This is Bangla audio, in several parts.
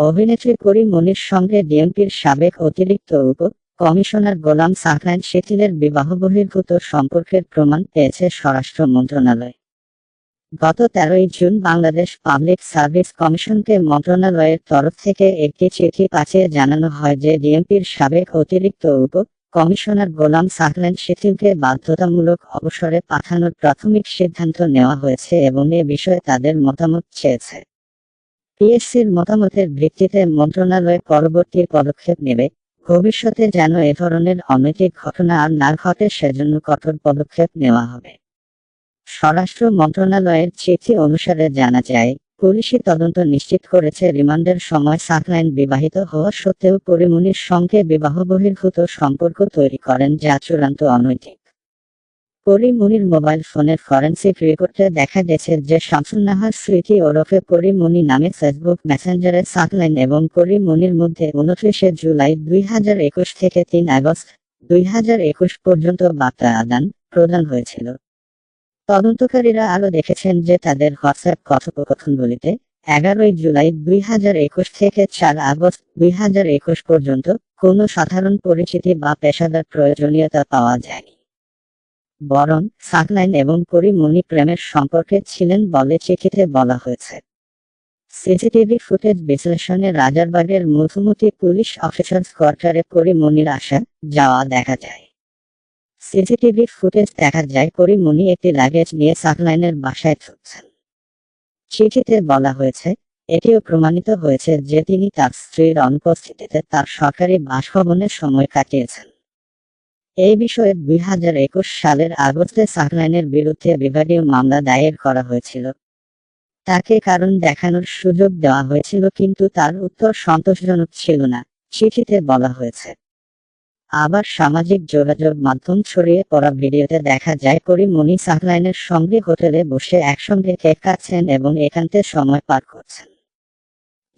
অভিনেত্রী পরী মনির সঙ্গে ডিএমপির সাবেক অতিরিক্ত উপ কমিশনার গোলাম সাকলাইন সেতিলের বিবাহ বহির্ভূত সম্পর্কের প্রমাণ পেয়েছে স্বরাষ্ট্র মন্ত্রণালয়। গত তেরোই জুন বাংলাদেশ পাবলিক সার্ভিস কমিশনকে মন্ত্রণালয়ের তরফ থেকে একটি চিঠি পাঠিয়ে জানানো হয় যে ডিএমপির সাবেক অতিরিক্ত উপ কমিশনার গোলাম সাকলাইন সেতিলকে বাধ্যতামূলক অবসরে পাঠানোর প্রাথমিক সিদ্ধান্ত নেওয়া হয়েছে এবং এ বিষয়ে তাদের মতামত চেয়েছে। পিএসসির মতামতের ভিত্তিতে মন্ত্রণালয় পরবর্তী পদক্ষেপ নেবে। ভবিষ্যতে যেন এ ধরনের অনৈতিক ঘটনা আর না ঘটে, সেজন্য কঠোর পদক্ষেপ নেওয়া হবে। স্বরাষ্ট্র মন্ত্রণালয়ের চিঠি অনুসারে জানা যায়, পুলিশি তদন্ত নিশ্চিত করেছে রিমান্ডের সময় সাকলাইন বিবাহিত হওয়া সত্ত্বেও পরিমণির সঙ্গে বিবাহ বহির্ভূত সম্পর্ক তৈরি করেন যা চূড়ান্ত অনৈতিক। পরিমণির মোবাইল ফোনের ফরেন্সিক রিপোর্টে দেখা গেছে যে শামসুন্নাহার স্মৃতি ওরফে পরিমণি নামে ফেসবুক মেসেঞ্জারে সাকলাইন এবং পরিমণির মধ্যে উনত্রিশে জুলাই দুই হাজার একুশ থেকে তিন আগস্ট দুই হাজার একুশ পর্যন্ত বার্তা আদান প্রদান হয়েছিল। তদন্তকারীরা আরও দেখেছেন যে তাদের হোয়াটসঅ্যাপ কথোপকথনগুলিতে এগারোই জুলাই দুই হাজার একুশ থেকে চার আগস্ট দুই হাজার একুশ পর্যন্ত কোনো সাধারণ পরিচিতি বা পেশাদার প্রয়োজনীয়তা পাওয়া যায়নি। বরং সাকলাইন এবং পরিমণি প্রেমের সম্পর্কে ছিলেন বলে চিঠিতে বলা হয়েছে। সিসিটিভি ফুটেজ বিশ্লেষণে রাজারবাগের মধুমতি পুলিশ অফিসার্স কোয়ার্টারে পরিমণির আসা যাওয়া দেখা যায়। সিসিটিভি ফুটেজ দেখা যায় পরিমণি একটি লাগেজ নিয়ে সাকলাইনের বাসায় ঢুকছেন। চিঠিতে বলা হয়েছে, এটিও প্রমাণিত হয়েছে যে তিনি তার স্ত্রীর অনুপস্থিতিতে তার সরকারি বাসভবনে সময় কাটিয়েছেন। এই বিষয়ে দুই হাজার একুশ সালের আগস্টে সাকলাইনের বিরুদ্ধে বিভাগীয় মামলা দায়ের করা হয়েছিল। তাকে কারণ দেখানোর সুযোগ দেওয়া হয়েছিল, কিন্তু তার উত্তর সন্তোষজনক ছিল না, চিঠিতে বলা হয়েছে। আবার সামাজিক যোগাযোগ মাধ্যম ছড়িয়ে পড়া ভিডিওতে দেখা যায়, পরিমণি সাকলাইনের সঙ্গে হোটেলে বসে একসঙ্গে কেক কাটছেন এবং একান্তে সময় পার করছেন।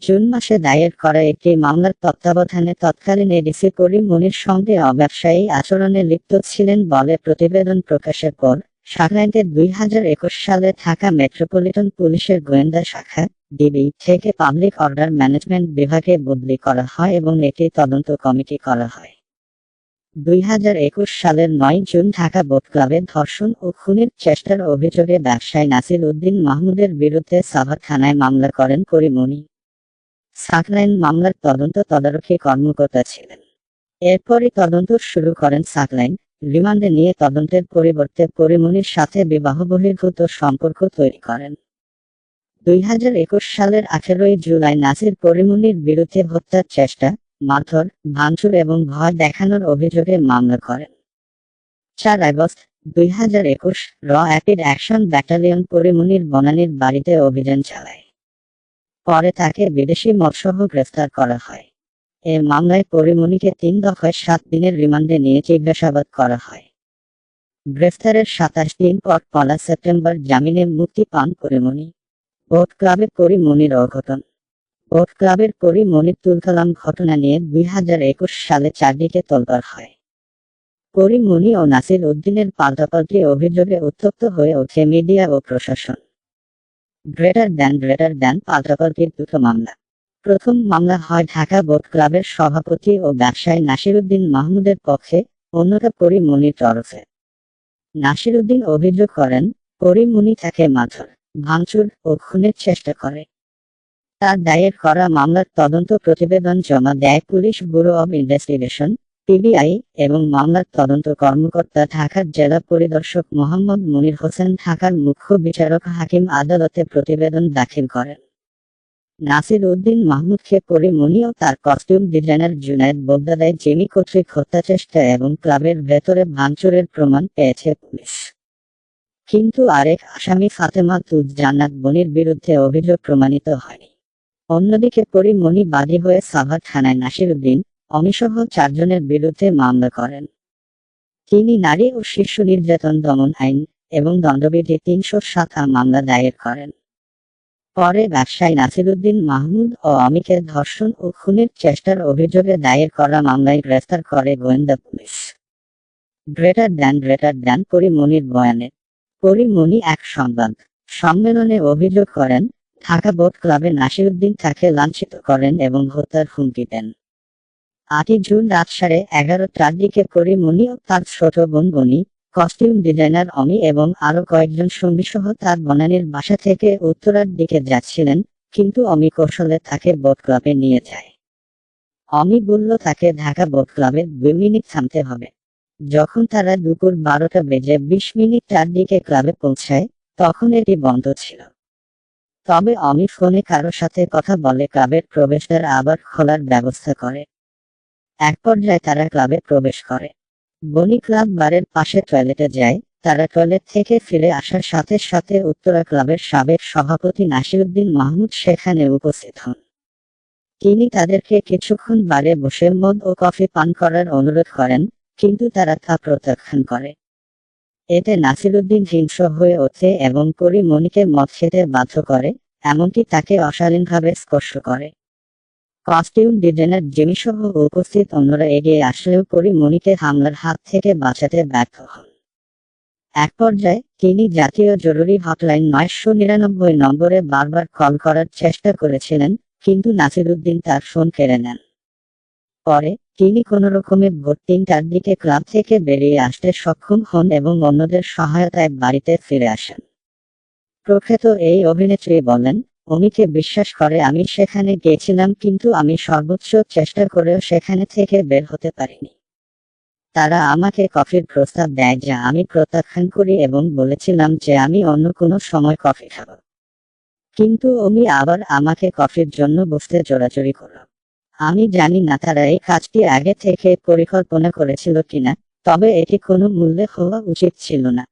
জুন মাসে দায়ের করা একটি মামলার তত্ত্বাবধানে তৎকালীন এডিসি পরিমণির সঙ্গে অব্যবসায়ী আচরণে লিপ্ত ছিলেন বলে প্রতিবেদন প্রকাশের পর সাকলাইনকে দুই হাজার একুশ সালে ঢাকা মেট্রোপলিটন পুলিশের গোয়েন্দা শাখা, ডিবি, থেকে পাবলিক অর্ডার ম্যানেজমেন্ট বিভাগে বদলি করা হয় এবং একটি তদন্ত কমিটি করা হয়। দুই হাজার একুশ সালের নয় জুন ঢাকা বোট ক্লাবে ধর্ষণ ও খুনের চেষ্টার অভিযোগে ব্যবসায়ী নাসির উদ্দিন মাহমুদের বিরুদ্ধে সাভার থানায় মামলা করেন করিমণি সাকলাইন মামলার তদন্ত তদারকি কর্মকর্তা ছিলেন। এরপরই তদন্ত শুরু করেন সাকলাইন রিমান্ডে নিয়ে তদন্তের পরিবর্তে পরিমণির সাথে বিবাহ বহির্ভূত সম্পর্ক তৈরি করেন। দুই হাজার একুশ সালের আঠেরোই জুলাই নাসির পরিমণির বিরুদ্ধে হত্যার চেষ্টা, মারধর, ভাঙচুর এবং ভয় দেখানোর অভিযোগে মামলা করেন। চার আগস্ট দুই হাজার একুশ র অ্যাপিড অ্যাকশন ব্যাটালিয়ন পরিমণির বনানীর বাড়িতে অভিযান চালায়। পরে তাকে বিদেশি মৎসহ গ্রেফতার করা হয়। এ মামলায় পরিমণিকে তিন দফায় সাত দিনের রিমান্ডে নিয়ে জিজ্ঞাসাবাদ করা হয়। গ্রেফতারের সাতাশ দিন পর পলা সেপ্টেম্বর জামিনে মুক্তি পান পরিমণি। ভোট ক্লাবে পরিমণির অঘটন। ভোট ক্লাবের পরিমণির তুলকালাম ঘটনা নিয়ে দুই হাজার একুশ সালে চারদিকে তোলপাড় হয়। পরিমণি ও নাসির উদ্দিনের পাল্টাপাল্টি অভিযোগে উত্তপ্ত হয়ে ওঠে মিডিয়া ও প্রশাসন। গ্রেটার দ্যান গ্রেটার দ্যান পাল্টাপাল্টির দুটো মামলা। প্রথম মামলা হয় ঢাকা বোট ক্লাবের সভাপতি ও ব্যবসায়ী নাসিরুদ্দিন মাহমুদের পক্ষে অন্যটা পরিমণির তরফে। নাসিরুদ্দিন অভিযোগ করেন পরিমণি তাকে মাথর ভাঙচুর ও খুনের চেষ্টা করে। তার দায়ের করা মামলার তদন্ত প্রতিবেদন জমা দেয় police bureau of investigation PBI এবং মামলার তদন্ত কর্মকর্তা ঢাকার জেলা পরিদর্শক মোহাম্মদ মুনির হোসেন ঢাকার মুখ্য বিচারক হাকিম আদালতে প্রতিবেদন দাখিল করেন। নাসির উদ্দিন মাহমুদকে পরিমণি ও তার কস্টিউম ডিজাইনার জুনায়দ বোগদাদায় জিমি কর্তৃক হত্যাচেষ্টা এবং ক্লাবের ভেতরে ভাঙচুরের প্রমাণ পেয়েছে পুলিশ। কিন্তু আরেক আসামি ফাতেমা তুজ জান্নাত বনির বিরুদ্ধে অভিযোগ প্রমাণিত হয়নি। অন্যদিকে পরিমণি বাদী হয়ে সাভার থানায় নাসিরুদ্দিন অমিসহ চারজনের বিরুদ্ধে মামলা করেন। তিনি নারী ও শিশু নির্যাতন দমন আইন এবং দণ্ডবিধি তিনশো আ মামলা দায়ের করেন। পরে ব্যবসায়ী নাসিরুদ্দিন মাহমুদ ও অমিকে ধর্ষণ ও খুনের চেষ্টার অভিযোগে দায়ের করা মামলায় গ্রেফতার করে গোয়েন্দা police. Greater than greater than পরিমণির বয়ানে, পরিমণি এক সংবাদ সম্মেলনে অভিযোগ করেন, ঢাকা বোট ক্লাবে নাসিরুদ্দিন তাকে লাঞ্ছিত করেন এবং হত্যার হুমকি দেন। আটই জুন রাত সাড়ে এগারোটার দিকে করিমণি ও তার ছোট বোন বনি কস্টিউম ডিজাইনার অমি এবং আরও কয়েকজন সঙ্গী সহ তার বনানীর বাসা থেকে উত্তরার দিকে যাচ্ছিলেন, কিন্তু অমি কৌশলে তাকে বোট ক্লাবে নিয়ে যায়। অমি বলল, তাকে ঢাকা বোট ক্লাবে দুই মিনিট থামতে হবে। যখন তারা দুপুর বারোটা বেজে বিশ মিনিট তার দিকে ক্লাবে পৌঁছায়, তখন এটি বন্ধ ছিল। তবে অমি ফোনে কারও সাথে কথা বলে ক্লাবের প্রবেশদ্বার আবার খোলার ব্যবস্থা করে। এক পর্যায়ে তারা ক্লাবে প্রবেশ করে। বনি ক্লাব বারের পাশে টয়লেটে যায়, তারা টয়লেট থেকে ফিরে আসার সাথে সাথে উত্তরা ক্লাবের সাবেক সভাপতি নাসিরুদ্দিন মাহমুদ সেখানে উপস্থিত হন। তিনি তাদেরকে কিছুক্ষণ বারে বসে মদ ও কফি পান করার অনুরোধ করেন, কিন্তু তারা তা প্রত্যাখ্যান করে। এতে নাসিরুদ্দিন হিংস হয়ে ওঠে এবং পরিমণিকে মদ খেতে বাধ্য করে, এমনকি তাকে অশালীনভাবে স্পর্শ করে। কস্টিউম ডিজাইনার জিমি সহ উপস্থিত অন্যরা এগিয়ে আসলেও পরিমণিকে হামলার হাত থেকে বাঁচাতে ব্যর্থ হন। এক পর্যায়ে তিনি জাতীয় জরুরি হটলাইন নয়শো নিরানব্বই নম্বরে বারবার কল করার চেষ্টা করেছিলেন, কিন্তু নাসিরুদ্দিন তার ফোন কেড়ে নেন। পরে তিনি কোনো রকমে ভোর তিনটার দিকে ক্লাব থেকে বেরিয়ে আসতে সক্ষম হন এবং অন্যদের সহায়তায় বাড়িতে ফিরে আসেন। প্রখ্যাত এই অভিনেত্রী বলেন অমিকে বিশ্বাস করে, আমি সেখানে গেছিলাম কিন্তু আমি সর্বোচ্চ চেষ্টা করেও সেখানে থেকে বের হতে পারিনি। তারা আমাকে কফির প্রস্তাব দেয় যা আমি প্রত্যাখ্যান করি এবং বলেছিলাম যে আমি অন্য কোনো সময় কফি খাব। কিন্তু অমি আবার আমাকে কফির জন্য বসতে জোরাজুরি করল। আমি জানি না তারা এই কাজটি আগে থেকে পরিকল্পনা করেছিল কিনা, তবে এটি কোনো মূল্যে হওয়া উচিত ছিল না।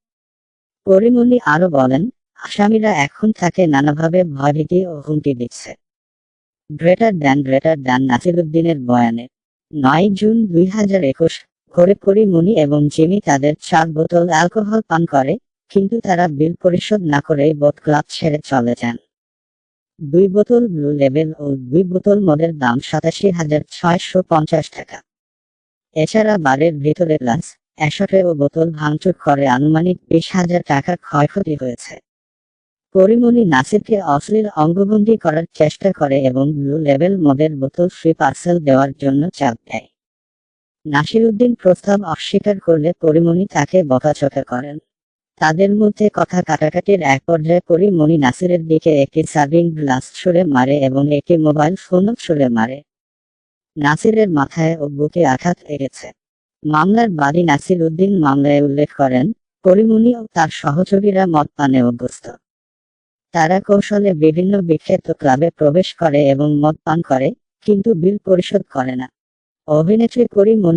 পরিমণি আরও বলেন আসামিরা এখন তাকে নানাভাবে ভয়ভীতি ও হুমকি দিচ্ছে। গ্রেটার দ্যান গ্রেটার দ্যান নাসিরুদ্দিনের বয়ানে, নয় জুন দুই হাজার একুশ করে পরিমণি এবং জিমি তাদের চার বোতল অ্যালকোহল পান করে, কিন্তু তারা বিল পরিশোধ না করেই বোট ক্লাব ছেড়ে চলে যান। দুই বোতল ব্লু লেবেল ও দুই বোতল মদের দাম সাতাশি হাজার ছয়শো পঞ্চাশ টাকা। এছাড়া বারের ভিতরে গ্লাস একশোটে ও বোতল ভাঙচুর করে আনুমানিক বিশ হাজার টাকার ক্ষয়ক্ষতি হয়েছে। পরিমণি নাসিরকে অশ্লীল অঙ্গভঙ্গি করার চেষ্টা করে এবং ব্লু লেভেল মদের বোতল ফ্রি পার্সেল দেওয়ার জন্য চাপ দেয়। নাসিরুদ্দিন প্রস্তাব অস্বীকার করলে পরিমণি তাকে বকাঝকা করেন। তাদের মধ্যে কথা কাটাকাটির এক পর্যায়ে পরিমণি নাসিরের দিকে একটি সার্ভিং গ্লাস ছুড়ে মারে এবং একটি মোবাইল ফোনও ছুড়ে মারে। নাসিরের মাথায় ও বুকে আঘাত লেগেছে। মামলার বাদী নাসির উদ্দিন মামলায় উল্লেখ করেন পরিমণি ও তার সহযোগীরা মদ পানে অভ্যস্ত। তারা কৌশলে বিভিন্ন বিখ্যাত ক্লাবে প্রবেশ করে এবং মদ পান করে, কিন্তু বিল পরিশোধ করে না। অভিনেত্রী পরিমণি